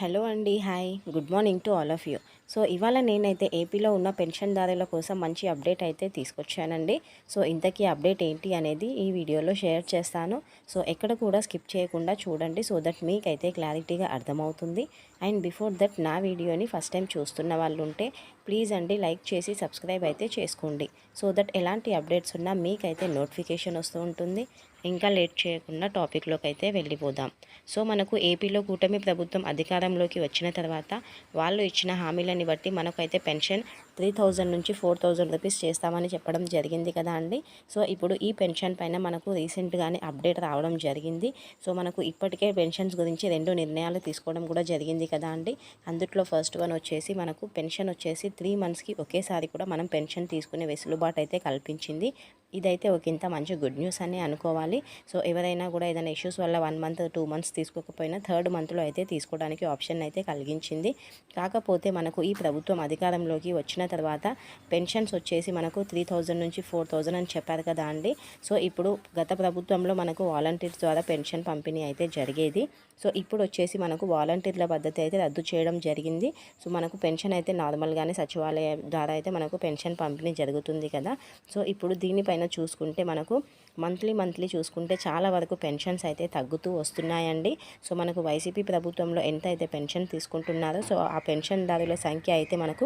Hello అండి hi. Good morning to all of you. So ఇవాళ నేనైతే ఏపీలో ఉన్న పెన్షన్దారుల కోసం మంచి అప్డేట్ అయితే తీసుకొచ్చానండి. సో ఇంతకీ అప్డేట్ ఏంటి అనేది ఈ వీడియోలో షేర్ చేస్తాను. సో ఎక్కడ కూడా స్కిప్ చేయకుండా చూడండి సో దట్ మీకైతే క్లారిటీగా అర్థమవుతుంది. అండ్ బిఫోర్ దట్ నా వీడియోని ఫస్ట్ టైం చూస్తున్న వాళ్ళు ఉంటే ప్లీజ్ అండి లైక్ చేసి సబ్స్క్రైబ్ అయితే చేసుకోండి. సో దట్ ఎలాంటి అప్డేట్స్ ఉన్నా మీకైతే నోటిఫికేషన్ వస్తూ ఉంటుంది. ఇంకా లేట్ చేయకుండా టాపిక్లోకి అయితే వెళ్ళిపోదాం. సో మనకు ఏపీలో కూటమి ప్రభుత్వం అధికారంలోకి వచ్చిన తర్వాత వాళ్ళు ఇచ్చిన హామీలని బట్టి మనకైతే పెన్షన్ త్రీ థౌజండ్ నుంచి ఫోర్ థౌజండ్ రూపీస్ చేస్తామని చెప్పడం జరిగింది కదా అండి. సో ఇప్పుడు ఈ పెన్షన్ పైన మనకు రీసెంట్గానే అప్డేట్ రావడం జరిగింది. సో మనకు ఇప్పటికే పెన్షన్స్ గురించి రెండు నిర్ణయాలు తీసుకోవడం కూడా జరిగింది కదా అండి. అందుట్లో ఫస్ట్ వన్ వచ్చేసి మనకు పెన్షన్ వచ్చేసి త్రీ మంత్స్కి ఒకేసారి కూడా మనం పెన్షన్ తీసుకునే వెసులుబాటు అయితే కల్పించింది. ఇదైతే ఒక ఇంత మంచి గుడ్ న్యూస్ అని అనుకోవాలి. సో ఎవరైనా కూడా ఏదైనా ఇష్యూస్ వల్ల వన్ మంత్ టూ మంత్స్ తీసుకోకపోయినా థర్డ్ మంత్లో అయితే తీసుకోవడానికి ఆప్షన్ అయితే కలిగించింది. కాకపోతే మనకు ఈ ప్రభుత్వం అధికారంలోకి వచ్చిన తర్వాత పెన్షన్స్ వచ్చేసి మనకు త్రీ థౌజండ్ నుంచి ఫోర్ థౌజండ్ అని చెప్పారు కదా అండి. సో ఇప్పుడు గత ప్రభుత్వంలో మనకు వాలంటీర్స్ ద్వారా పెన్షన్ పంపిణీ అయితే జరిగేది. సో ఇప్పుడు వచ్చేసి మనకు వాలంటీర్ల పద్ధతి అయితే రద్దు చేయడం జరిగింది. సో మనకు పెన్షన్ అయితే నార్మల్గానే సచివాలయం ద్వారా అయితే మనకు పెన్షన్ పంపిణీ జరుగుతుంది కదా. సో ఇప్పుడు దీనిపైన చూసుకుంటే మనకు మంత్లీ మంత్లీ చూసుకుంటే చాలా వరకు పెన్షన్స్ అయితే తగ్గుతూ వస్తున్నాయండి. సో మనకు వైసీపీ ప్రభుత్వంలో ఎంత అయితే పెన్షన్ తీసుకుంటున్నారో సో ఆ పెన్షన్దారుల సంఖ్య అయితే మనకు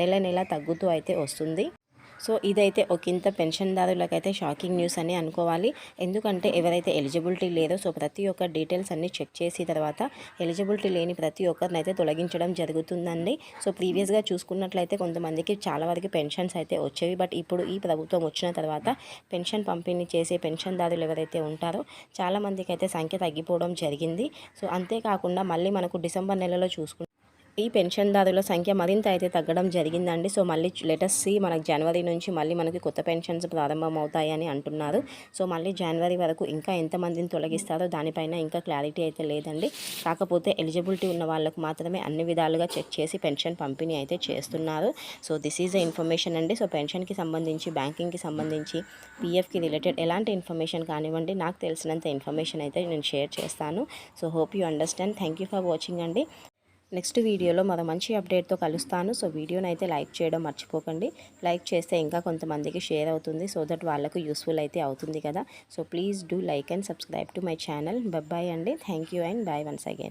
నెల నెల తగ్గుతూ అయితే వస్తుంది. సో ఇదైతే ఒకంత పెన్షన్దారులకైతే షాకింగ్ న్యూస్ అని అనుకోవాలి. ఎందుకంటే ఎవరైతే ఎలిజిబిలిటీ లేదో సో ప్రతి ఒక్క డీటెయిల్స్ అన్ని చెక్ చేసి తర్వాత ఎలిజిబిలిటీ లేని ప్రతి ఒక్కరిని అయితే తొలగించడం జరుగుతుందండి. సో ప్రీవియస్గా చూసుకున్నట్లయితే కొంతమందికి చాలా వరకు పెన్షన్స్ అయితే వచ్చేవి. బట్ ఇప్పుడు ఈ ప్రభుత్వం వచ్చిన తర్వాత పెన్షన్ పంపిణీ చేసే పెన్షన్దారులు ఎవరైతే ఉంటారో చాలామందికి అయితే సంఖ్య తగ్గిపోవడం జరిగింది. సో అంతేకాకుండా మళ్ళీ మనకు డిసెంబర్ నెలలో చూసుకుంటే ఈ పెన్షన్దారుల సంఖ్య మరింత అయితే తగ్గడం జరిగిందండి. సో మళ్ళీ లెటస్ సి మనకు జనవరి నుంచి మళ్ళీ మనకి కొత్త పెన్షన్స్ ప్రారంభం అవుతాయని అంటున్నారు. సో మళ్ళీ జనవరి వరకు ఇంకా ఎంతమందిని తొలగిస్తారో దానిపైన ఇంకా క్లారిటీ అయితే లేదండి. కాకపోతే ఎలిజిబిలిటీ ఉన్న వాళ్ళకు మాత్రమే అన్ని విధాలుగా చెక్ చేసి పెన్షన్ పంపిణీ అయితే చేస్తున్నారు. So this is the information అండి. సో పెన్షన్కి సంబంధించి బ్యాంకింగ్కి సంబంధించి పిఎఫ్కి రిలేటెడ్ ఎలాంటి ఇన్ఫర్మేషన్ కానివ్వండి నాకు తెలిసినంత ఇన్ఫర్మేషన్ అయితే నేను షేర్ చేస్తాను. So hope you understand thank you for watching అండి. నెక్స్ట్ వీడియోలో మరో మంచి అప్డేట్తో కలుస్తాను. సో వీడియోని అయితే లైక్ చేయడం మర్చిపోకండి. లైక్ చేస్తే ఇంకా కొంతమందికి షేర్ అవుతుంది. సో దట్ వాళ్ళకు యూస్ఫుల్ అయితే అవుతుంది కదా. So please do like and subscribe to my channel. Bye అండి. Thank you and bye once again.